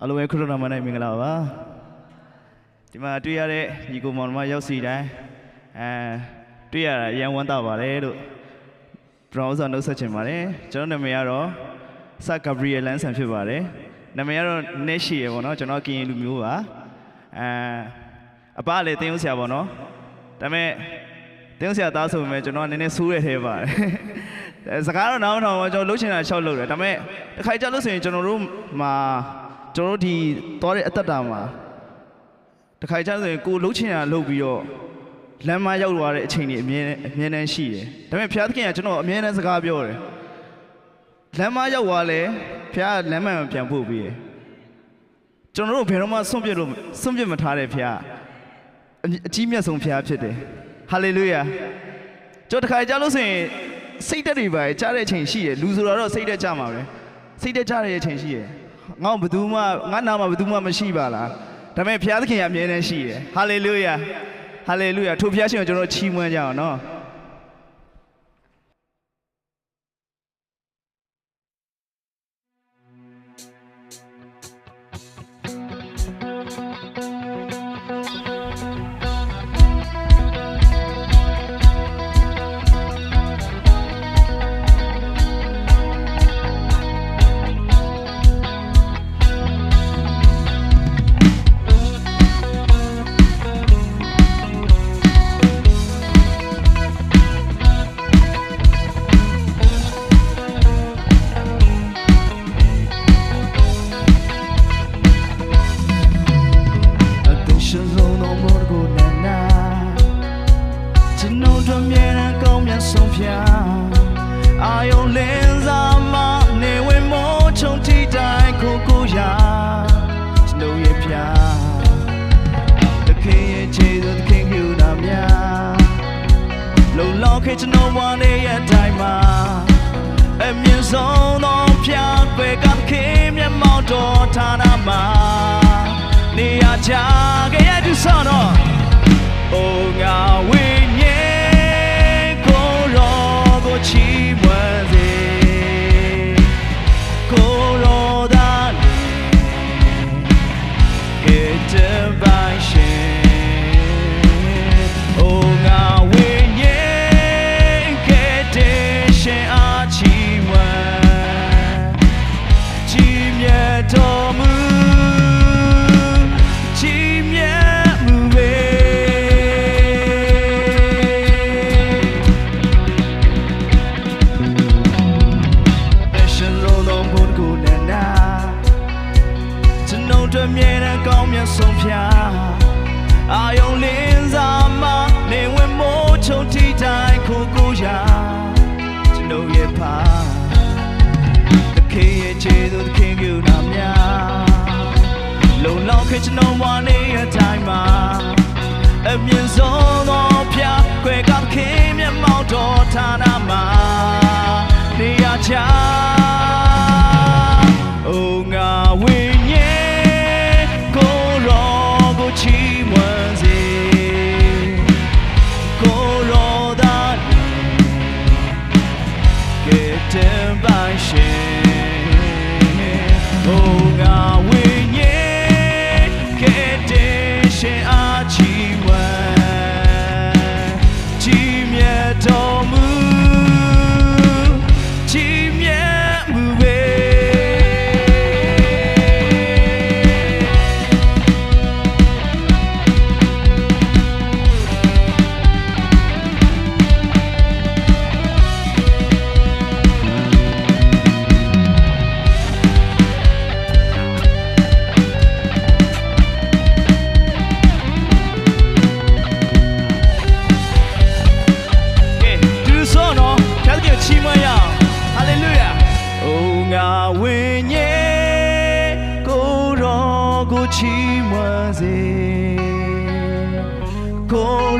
အားလုံးပဲခရစ်တော်မနဲ့မင်္ဂလာပါဒီမှာတွေ့ရတဲ့ညီကိုမောင်နှမရောက်စီတိုင်းအဲတွေ့ရတာအရန်ဝမ်းသာပါတယ်လို့ဘရောင်းစာနှုတ်ဆက်ချင်ပါတယ်ကျွန်တော်နာမည်ကတော့ဆတ်ဂဘရီယယ်လန်ဆန်ဖြစ်ပါတယ်နာမည်ကတော့နက်ရှိရပေါ့နော်ကျွန်တော်ကရင်လူမျိုးပါအဲအပလည်းတင်းဦးဆရာပေါ့နော်ဒါပေမဲ့တင်းဦးဆရာသားဆိုပေမဲ့ကျွန်တော်ကနည်းနည်းဆိုးရတဲ့ပါတယ်အဲစကားတော့နားမထောင်ပါကျွန်တော်လှုပ်ချင်တာရှောက်လှုပ်တယ်ဒါပေမဲ့တစ်ခါကြလို့ဆိုရင်ကျွန်တော်တို့မှာ ကျွန်တော်တို့ဒီသွားတဲ့အသက်တာမှာတစ်ခါကြလို့ဆိုရင်ကိုလှုပ်ချင်တာလှုပ်ပြီးတော့လမ်းမရောက်သွားတဲ့အချိန်ကြီးအမြဲအမြဲတမ်းရှိတယ်ဒါပေမဲ့ဘုရားသခင်ကကျွန်တော်အမြဲတမ်းစကားပြောတယ်လမ်းမရောက်သွားလဲဘုရားကလမ်းမှန်ကိုပြန်ပို့ပြီးတယ်ကျွန်တော်တို့ဘယ်တော့မှဆွန့်ပစ်လို့ဆွန့်ပစ်မထားတဲ့ဘုရားအအကြီးမြတ်ဆုံးဘုရားဖြစ်တယ်ဟာလေလုယာကျွန်တော်တစ်ခါကြလို့ဆိုရင်စိတ်တက်တွေပါကြားတဲ့အချိန်ရှိတယ်လူဆိုတော့စိတ်တက်ကြမှာပဲစိတ်တက်ကြတဲ့အချိန်ရှိတယ် ငါ့ဘယ်သူမှငါနာမှာဘယ်သူမှမရှိပါလားဒါပေမဲ့ဘုရားသခင်ကအမြဲတမ်းရှိတယ်ဟာလေလုယာဟာလေလုယာထိုဘုရားရှင်ကိုကျွန်တော်ချီးမွမ်းကြအောင်နော် မြဲတမ်းကောင်းမြတ်ဆုံးဖြာအာယုံလင်းစားမနေဝင်မိုးချုံထိတိုင်းကိုကိုရာကျွန်တော်ရဲ့ဖြာတခင်ရဲ့ခြေသူတခင်ကူနာများလုံလောက်ခဲ့ကျွန်တော်ဝမ်းနေရဲ့တိုင်းမှာအမြင့်ဆုံးသောဖြာကွယ်ကသခင်မျက်မှောက်တော်ဌာနမှာနေရာချခဲ့ရသူဆောတော့အိုငါဝိ တိုင်းကိုကိုရာကျွန်ုပ်ရဲ့ဖာတခင်ရဲ့ခြေသူတခင်ကူနာများလုံလောက်ခဲ့ကျွန်တော်ဝါနေတဲ့အတိုင်းမှာ ကဲ့တဲ့ပိုင်ရှင်အို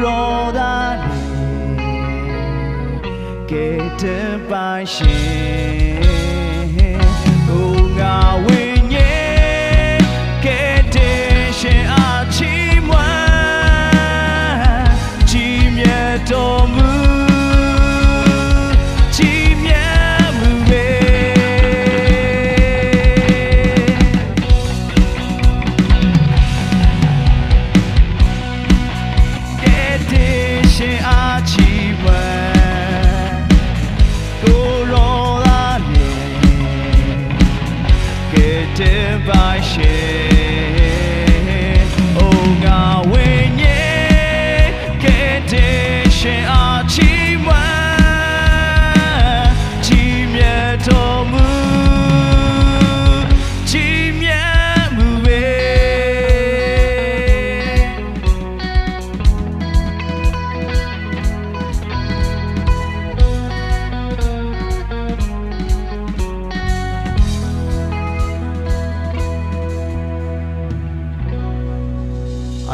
တော်သာနေကဲ့တဲ့ပိုင်ရှင်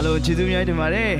အားလုံးကျေးဇူးများတင်ပါတယ်